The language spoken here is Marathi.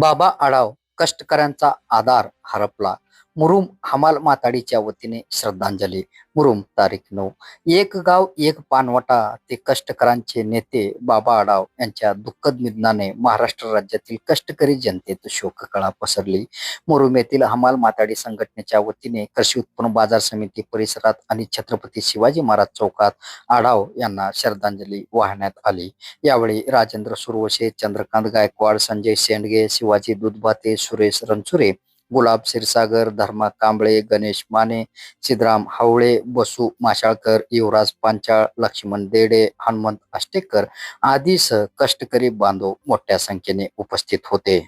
बाबा आढाव कष्टकऱ्यांचा आधार. हरपला. मुरुम हमाल माताडीच्या वतीने श्रद्धांजली. मुरुम तारीख नऊ. एक गाव एक पानवटा ते कष्टकरांचे नेते बाबा आढाव यांच्या दुःखद निधनाने महाराष्ट्र राज्यातील कष्टकरी जनतेत शोककळा पसरली. मुरुम येथील हमाल माताडी संघटनेच्या वतीने कृषी उत्पन्न बाजार समिती परिसरात आणि छत्रपती शिवाजी महाराज चौकात आढाव यांना श्रद्धांजली वाहण्यात आली. यावेळी राजेंद्र सुरवशे चंद्रकांत गायकवाड संजय शेंडगे शिवाजी दुधभाते सुरेश रणसुरे गुलाब क्षीरसागर धर्मा कांबळे गणेश माने सिद्धराम हावळे बसू माशाळकर युवराज पांचाळ लक्ष्मण देडे हनुमंत आष्टेकर आदीसह कष्टकरी बांधव मोठ्या संख्येने उपस्थित होते.